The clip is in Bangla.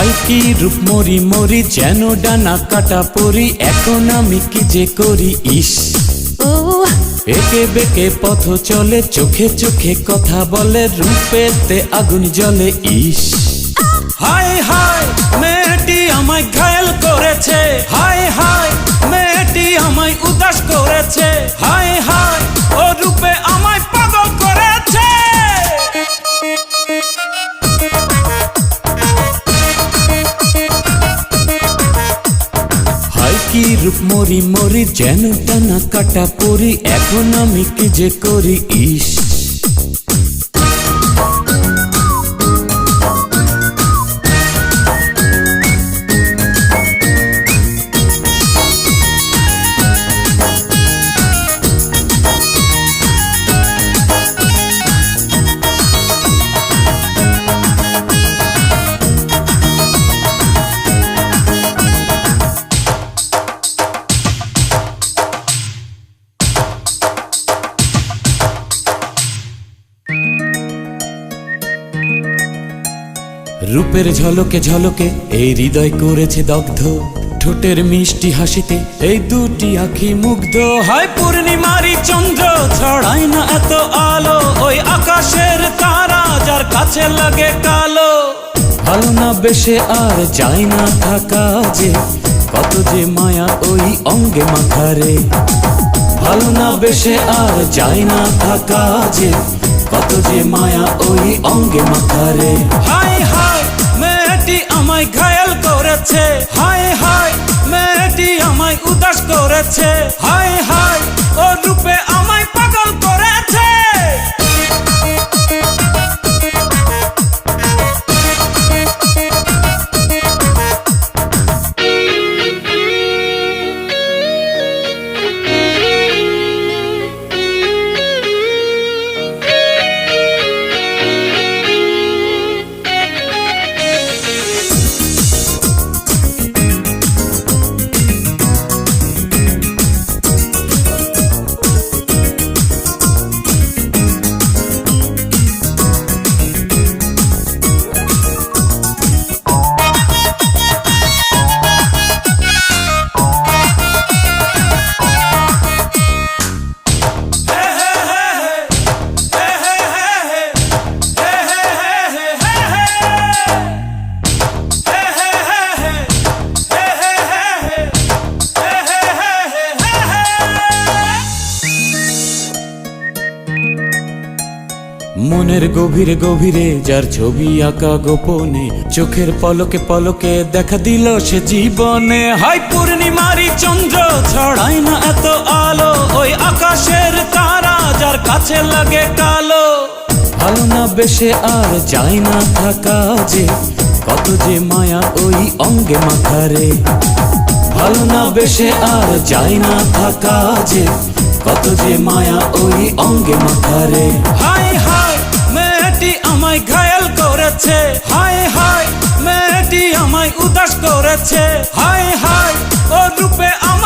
রূপ মরি মরি, যেন ডানা কাটা পরি, এখন আমি কি যে করি, ইস। একে বেকে পথ চলে, চোখে চোখে কথা বলে, রূপেতে আগুন জ্বলে, ইস। হাই হাই মেয়েটি আমায় ঘায়েল করেছে। হাই হাই মেয়েটি আমায় উদাস করেছে। হাই হাই রূপ মরি মরি যেন টানা কাটা পরি এখন আমি কি যে করি? ইস। রূপের ঝলকে ঝলকে এই হৃদয় করেছে দগ্ধ। ঠোঁটের মিষ্টি হাসিতে এই দুটি আখি মুগ্ধ। হয় পূর্ণিমারি চন্দ্র, ছড়ায় না এত আলো। ওই আকাশের তারা যার কাছে লাগে কালো। ভালো না বেশে আর যায় না থাকা যে, কত যে মায়া ওই অঙ্গে মাথারে। ভালো না বেশে আর যায় না থাকা যে, কত যে মায়া ওই অঙ্গে মাথারে। হাই মেয়েটি আমায় ঘায়াল করেছে। হাই হাই মেয়েটি আমায় উদাস করেছে। হাই হাই ও রূপে মনের গভীরে গভীরে, যার ছবি আঁকা গোপনে, চোখের পলকে পলকে দেখা দিল সে জীবনে। হাই পূর্ণিমারি চন্দ্র ছড়ায় না এত আলো, ওই আকাশের তারা যার কাছে লাগে কালো। ভালো না বেশে আর যায় না থাকা যে, কত যে মায়া ওই অঙ্গে মাথারে ভালো না বেশে আর যায় না থাকা যে, কত যে মায়া ওই অঙ্গে মাথারে মেয়েটি আমায় ঘায়াল করেছে। হাই হাই মেয়েটি আমায় উদাস করেছে। হাই হাই ও রূপে আমায়